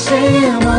Sam.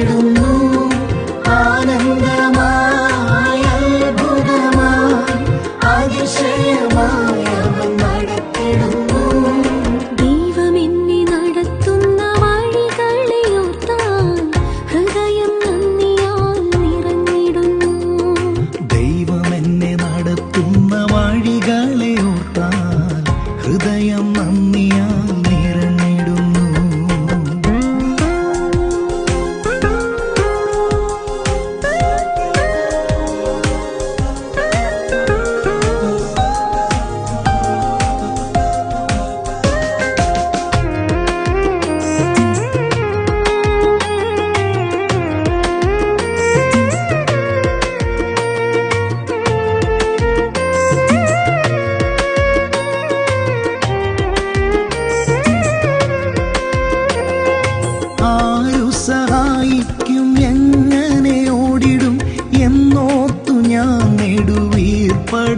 you don't know.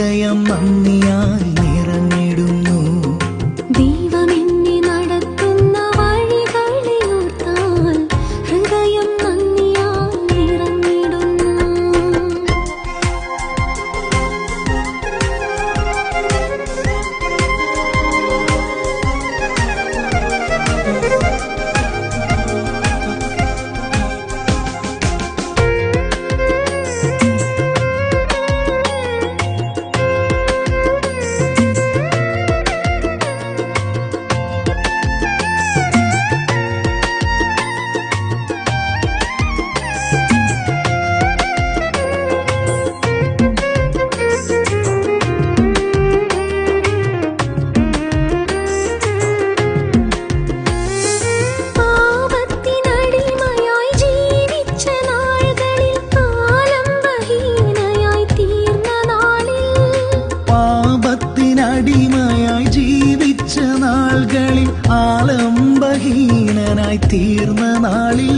இதயம் அந்நிய തീർന്ന നാളിൽ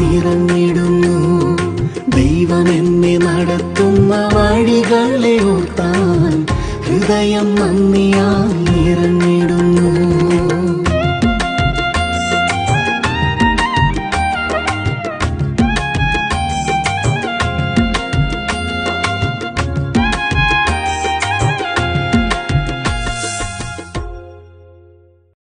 இதயம் அம்மியான்